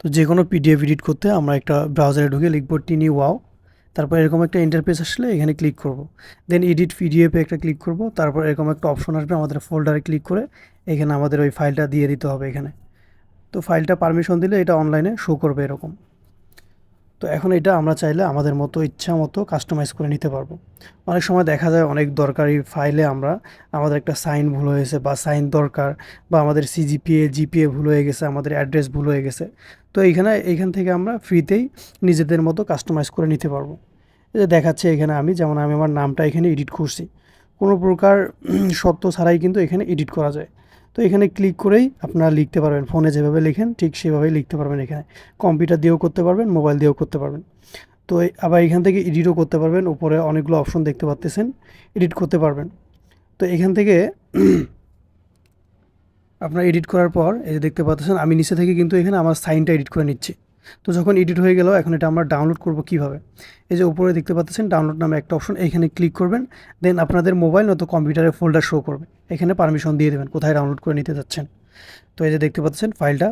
তো যে কোনো পিডিএফ এডিট করতে আমরা একটা ব্রাউজারে ঢুকে লিখব টিনি ওয়াও তারপর এরকম একটা ইন্টারফেস আসলে এখানে ক্লিক করব। দেন এডিট পিডিএফে একটা ক্লিক করব। তারপর এরকম একটা অপশন আসবে আমাদের ফোল্ডারে ক্লিক করে। এখানে আমাদের ওই ফাইলটা দিয়ে দিতে হবে এখানে। তো ফাইলটা পারমিশন দিলে এটা অনলাইনে শো করবে এরকম। তো এখন এটা আমরা চাইলে আমাদের মতো ইচ্ছা মতো কাস্টমাইজ করে নিতে পারব। অনেক সময় দেখা যায় অনেক দরকারি ফাইলে আমরা আমাদের একটা সাইন ভুল হয়েছে বা সাইন দরকার বা আমাদের সিজিপিএ জিপিএ ভুল হয়ে গেছে, আমাদের অ্যাড্রেস ভুল হয়ে গেছে। তো এইখানে, এইখান থেকে আমরা ফ্রিতেই নিজেদের মতো কাস্টমাইজ করে নিতে পারব। যে দেখাচ্ছে এখানে আমি, যেমন আমি আমার নামটা এখানে এডিট করছি। কোনো প্রকার সত্য ছাড়াই কিন্তু এখানে এডিট করা যায়। তো এখানে ক্লিক করেই আপনারা লিখতে পারবেন। ফোনে যেভাবে লিখেন, ঠিক সেভাবেই লিখতে পারবেন এখানে। কম্পিউটার দিয়েও করতে পারবেন মোবাইল দিয়েও করতে পারবেন। তো আবার এখান থেকে এডিটও করতে পারবেন। উপরে অনেকগুলো অপশন দেখতে পাচ্তেছেন এডিট করতে পারবেন। তো এখান থেকে আপনার এডিট করার পর এই যে দেখতে পাচ্ছেন আমি নিচে থেকে কিন্তু এখানে আমার সাইনটা এডিট করে নিচ্ছি। তো যখন এডিট হয়ে গেল, এখন এটা আমরা ডাউনলোড করব কীভাবে? এই যে উপরে দেখতে পাচ্ছেন ডাউনলোড নামে একটা অপশন এখানে ক্লিক করবেন দেন আপনাদের মোবাইল নয়তো কম্পিউটারে ফোল্ডার শো করবে। এখানে পারমিশন দিয়ে দেবেন, কোথায় ডাউনলোড করে নিতে যাচ্ছেন। তো এই যে দেখতে পাচ্ছেন ফাইলটা